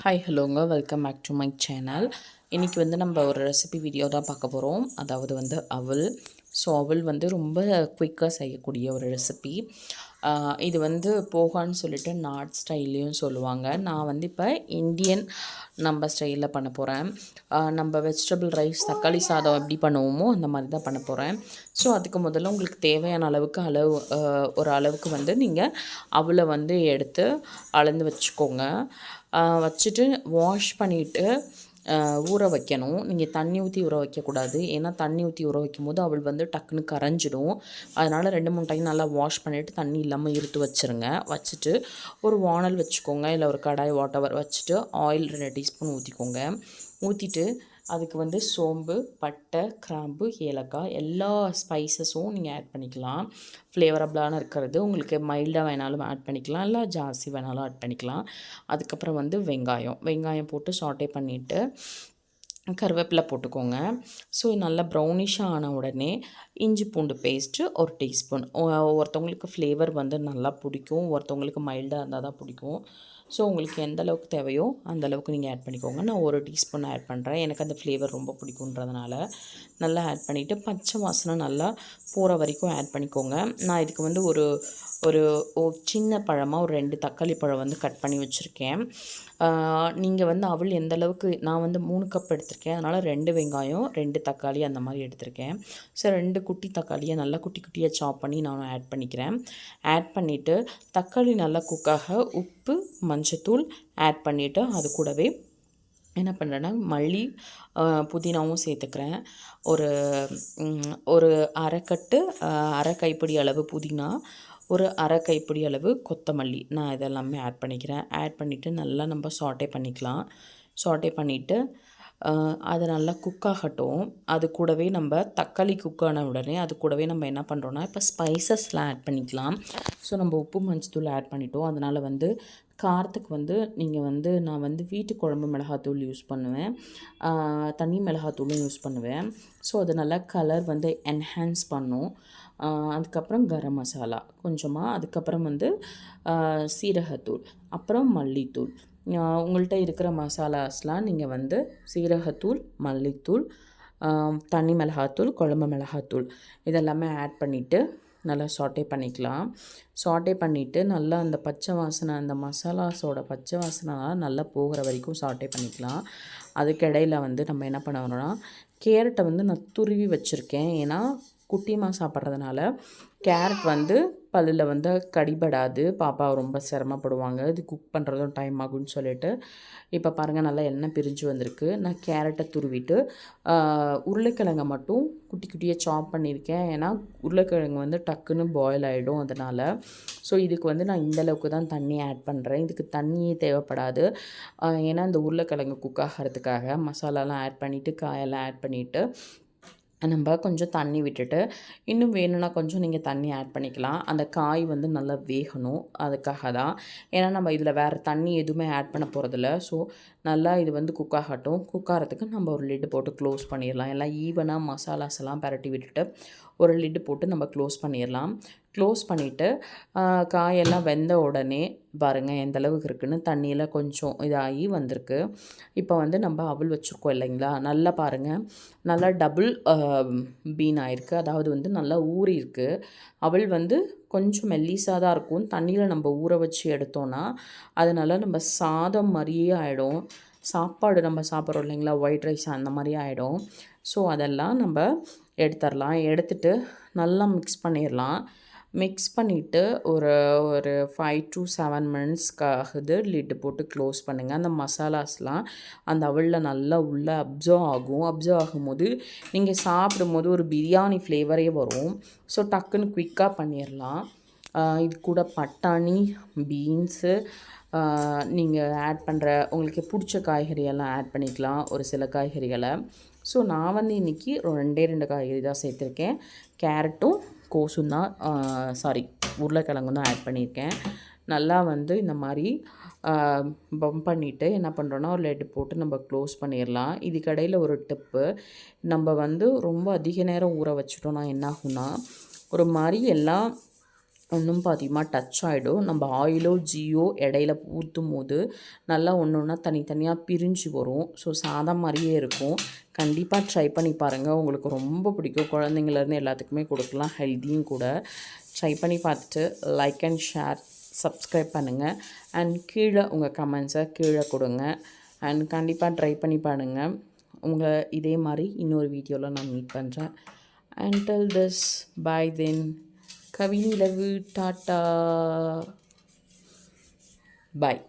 Hi ஹலோங்க welcome back to my channel இன்றைக்கி வந்து நம்ம ஒரு ரெசிபி வீடியோ தான் பார்க்க போகிறோம் அதாவது வந்து அவல். ஸோ அவல் வந்து ரொம்ப குயிக்காக செய்யக்கூடிய ஒரு ரெசிபி இது வந்து போகான்னு சொல்லிட்டு நார்த் ஸ்டைல்லையும் சொல்லுவாங்க. நான் வந்து இப்போ இந்தியன் நம்ம ஸ்டைலில் பண்ண போகிறேன் நம்ம வெஜிடபிள் ரைஸ் தக்காளி சாதம் எப்படி பண்ணுவோமோ அந்த மாதிரி தான் பண்ண போகிறேன் ஸோ அதுக்கு முதல்ல உங்களுக்கு தேவையான அளவுக்கு அளவு ஒரு அளவுக்கு வந்து நீங்கள் அவளை வந்து எடுத்து அளந்து வச்சுக்கோங்க. வச்சுட்டு வாஷ் பண்ணிவிட்டு ஊற வைக்கணும். நீங்கள் தண்ணி ஊற்றி ஊற வைக்கக்கூடாது. ஏன்னா தண்ணி ஊற்றி ஊற வைக்கும் போது அவள் வந்து டக்குன்னு கரைஞ்சிடும். அதனால் ரெண்டு மூணு டைம் நல்லா வாஷ் பண்ணிவிட்டு தண்ணி இல்லாமல் இருத்து வச்சுருங்க. வச்சுட்டு ஒரு வானல் வச்சுக்கோங்க. இல்லை ஒரு கடாய் வாட்டவர் வச்சுட்டு ஆயில் ரெண்டு டீஸ்பூன் ஊற்றிக்கோங்க ஊற்றிட்டு அதுக்கு வந்து சோம்பு பட்டை கிராம்பு ஏலக்காய் எல்லா ஸ்பைசஸும் நீங்கள் ஆட் பண்ணிக்கலாம். ஃப்ளேவரபுளான இருக்கிறது. உங்களுக்கு மைல்டாக வேணாலும் ஆட் பண்ணிக்கலாம். இல்லை ஜாஸ்தி வேணாலும் ஆட் பண்ணிக்கலாம். அதுக்கப்புறம் வந்து வெங்காயம். வெங்காயம் போட்டு சாட்டே பண்ணிவிட்டு கருவேப்பிலை போட்டுக்கோங்க. ஸோ நல்லா ப்ரௌனிஷாக ஆன உடனே இஞ்சி பூண்டு பேஸ்ட்டு ஒரு டீஸ்பூன் ஒருத்தவங்களுக்கு ஃப்ளேவர் வந்து நல்லா பிடிக்கும். ஒருத்தவங்களுக்கு மைல்டாக இருந்தால் தான் பிடிக்கும். ஸோ உங்களுக்கு எந்த அளவுக்கு தேவையோ அந்த அளவுக்கு நீங்கள் ஆட் பண்ணிக்கோங்க. நான் ஒரு டீஸ்பூன் ஆட் பண்ணுறேன் எனக்கு அந்த ஃப்ளேவர் ரொம்ப பிடிக்குன்றதுனால நல்லா ஆட் பண்ணிவிட்டு பச்சை வாசனை நல்லா போகிற வரைக்கும் ஆட் பண்ணிக்கோங்க. நான் இதுக்கு வந்து ஒரு ஒரு சின்ன பழமாக ஒரு ரெண்டு தக்காளி பழம் வந்து கட் பண்ணி வச்சுருக்கேன். நீங்கள் வந்து அவள் எந்த அளவுக்கு நான் வந்து மூணு கப் எடுத்திருக்கேன். அதனால் ரெண்டு வெங்காயம் ரெண்டு தக்காளி அந்த மாதிரி எடுத்திருக்கேன். ஸோ ரெண்டு குட்டி தக்காளியை நல்லா குட்டி குட்டியாக சாப் பண்ணி நானும் ஆட் பண்ணிக்கிறேன். ஆட் பண்ணிவிட்டு தக்காளி நல்லா குக்காக உப்பு மஞ்சத்தூள் ஆட் பண்ணிவிட்டு அது கூடவே என்ன பண்ணுறேன்னா மல்லி புதினாவும் சேர்த்துக்கிறேன். ஒரு ஒரு அரைக்கட்டு அரை கைப்பிடி அளவு புதினா ஒரு அரை கைப்பிடி அளவு கொத்தமல்லி. நான் இதெல்லாமே ஆட் பண்ணிக்கிறேன். ஆட் பண்ணிவிட்டு நல்லா நம்ம சாட்டே பண்ணிக்கலாம். சாட்டே பண்ணிவிட்டு அது நல்லா குக் ஆகட்டும். அது கூடவே நம்ம தக்காளி குக் ஆன உடனே அது கூடவே நம்ம என்ன பண்ணுறோன்னா இப்போ ஸ்பைசஸ்லாம் ஆட் பண்ணிக்கலாம். ஸோ நம்ம உப்பு மஞ்சத்தூள் ஆட் பண்ணிட்டோம். அதனால் வந்து காரத்துக்கு வந்து நீங்கள் வந்து நான் வந்து வீட்டு குழம்பு மிளகாத்தூள் யூஸ் பண்ணுவேன். தனி மிளகாத்தூளும் யூஸ் பண்ணுவேன். ஸோ அது நல்லா கலர் வந்து என்ஹான்ஸ் பண்ணும். அதுக்கப்புறம் கரம் மசாலா கொஞ்சமாக அதுக்கப்புறம் வந்து சீரகத்தூள். அப்புறம் மல்லித்தூள். உங்கள்கிட்ட இருக்கிற மசாலாஸ்லாம் நீங்கள் வந்து சீரகத்தூள் மல்லித்தூள் தனி மிளகாத்தூள் குழம்பு மிளகாத்தூள் இதெல்லாமே ஆட் பண்ணிவிட்டு நல்லா சாட்டே பண்ணிக்கலாம். சாட்டே பண்ணிவிட்டு நல்லா அந்த பச்சை வாசனை அந்த மசாலாஸோட பச்சை வாசனைலாம் நல்லா போகிற வரைக்கும் சாட்டே பண்ணிக்கலாம். அதுக்கிடையில் வந்து நம்ம என்ன பண்ண வரோம்னா கேரட்டை வந்து நான் துருவி வச்சுருக்கேன். ஏன்னா குட்டியமாக சாப்பிட்றதுனால கேரட் வந்து பல்லில் வந்து கடிபடாது. பாப்பா ரொம்ப சிரமப்படுவாங்க. இது குக் பண்ணுறதும் டைம் ஆகும்னு சொல்லிட்டு. இப்போ பாருங்கள் நல்லா எண்ணெய் பிரிஞ்சு வந்திருக்கு. நான் கேரட்டை துருவிட்டு ஆஹ், உருளைக்கிழங்கை மட்டும் குட்டி குட்டியாக சாப் பண்ணியிருக்கேன். ஏன்னா உருளைக்கிழங்கு வந்து டக்குன்னு பாயில் ஆகிடும் அதனால். ஸோ இதுக்கு வந்து நான் இந்த அளவுக்கு தான் தண்ணி ஆட் பண்ணுறேன் இதுக்கு தண்ணியே தேவைப்படாது. ஏன்னா இந்த உருளைக்கிழங்கு குக் ஆகிறதுக்காக மசாலாலாம் ஆட் பண்ணிவிட்டு காயெல்லாம் ஆட் பண்ணிவிட்டு நம்ம கொஞ்சம் தண்ணி விட்டுட்டு இன்னும் வேணும்னா கொஞ்சம் நீங்கள் தண்ணி ஆட் பண்ணிக்கலாம். அந்த காய் வந்து நல்லா வேகணும். அதுக்காக தான். ஏன்னா நம்ம இதில் வேறு தண்ணி எதுவுமே ஆட் பண்ண போகிறதில்ல ஸோ நல்லா இது வந்து குக் ஆகட்டும். குக் ஆகிறதுக்கு நம்ம ஒரு லிட்டு போட்டு க்ளோஸ் பண்ணிடலாம். எல்லாம் ஈவனாக மசாலாஸ் எல்லாம் பரட்டி விட்டுட்டு ஒரு லிட்டு போட்டு நம்ம க்ளோஸ் பண்ணிடலாம். க்ளோஸ் பண்ணிவிட்டு காயெல்லாம் வெந்த உடனே பாருங்கள் எந்த அளவுக்கு இருக்குன்னு தண்ணியில் கொஞ்சம் இதாகி வந்திருக்கு. இப்போ வந்து நம்ம அவள் வச்சுருக்கோம் இல்லைங்களா? நல்லா பாருங்கள் நல்லா டபுள் பீன் ஆயிருக்கு. அதாவது வந்து நல்லா ஊறி அவள் வந்து கொஞ்சம் மெல்லிசாக தான் இருக்கும். தண்ணியில் நம்ம ஊற வச்சு எடுத்தோன்னா அதனால் நம்ம சாதம் மாதிரியே ஆகிடும் சாப்பாடு நம்ம சாப்பிட்றோம் இல்லைங்களா? ஒயிட் ரைஸ் அந்த மாதிரி ஆகிடும் ஸோ அதெல்லாம் நம்ம எடுத்துடலாம். எடுத்துட்டு நல்லா மிக்ஸ் பண்ணிடலாம். மிக்ஸ் பண்ணிவிட்டு ஒரு ஒரு ஃபைவ் டு செவன் மினிட்ஸ்க்காகுது லிட்டு போட்டு க்ளோஸ் பண்ணுங்கள் அந்த மசாலாஸ்லாம் அந்த அவளில் நல்லா உள்ளே அப்சர்வ் ஆகும். அப்சர்வ் ஆகும்போது நீங்கள் சாப்பிடும்போது ஒரு பிரியாணி ஃப்ளேவரே வரும். ஸோ டக்குன்னு குயிக்காக பண்ணிடலாம் இது கூட பட்டாணி பீன்ஸு நீங்கள் ஆட் பண்ணுற உங்களுக்கு பிடிச்ச காய்கறியெல்லாம் ஆட் பண்ணிக்கலாம். ஒரு சில காய்கறிகளை. ஸோ நான் வந்து இன்றைக்கி ரெண்டே ரெண்டு காய்கறி தான் சேர்த்துருக்கேன். கேரட்டும் கோசும் தான் சாரி உருளைக்கிழங்கும் தான் ஆட் பண்ணியிருக்கேன். நல்லா வந்து இந்த மாதிரி பம்ப் பண்ணிவிட்டு என்ன பண்ணுறோன்னா ஒரு லெட் போட்டு நம்ம க்ளோஸ் பண்ணிடலாம். இதுக்கடையில் ஒரு டிப்பு நம்ம வந்து ரொம்ப அதிக நேரம் ஊற வச்சுட்டோன்னா என்னாகும்னா ஒரு மாதிரி எல்லாம் ஒன்றும் பாதியமாக டச் ஆகிடும் நம்ம ஆயிலோ ஜியோ இடையில ஊற்றும் போது நல்லா ஒன்று ஒன்றா தனித்தனியாக பிரிஞ்சு வரும். ஸோ சாதம் மாதிரியே இருக்கும். கண்டிப்பாக ட்ரை பண்ணி பாருங்கள் உங்களுக்கு ரொம்ப பிடிக்கும். குழந்தைங்கள்லேருந்து எல்லாத்துக்குமே கொடுக்கலாம். ஹெல்த்தியும் கூட. ட்ரை பண்ணி பார்த்துட்டு லைக் அண்ட் ஷேர் சப்ஸ்கிரைப் பண்ணுங்கள் அண்ட் கீழே உங்கள் கமெண்ட்ஸை கீழே கொடுங்க. அண்ட் கண்டிப்பாக ட்ரை பண்ணி பாருங்கள் உங்களை இதே மாதிரி இன்னொரு வீடியோவில் நான் மீட் பண்ணுறேன் and tell this bye then Kavinilavu tata. Bye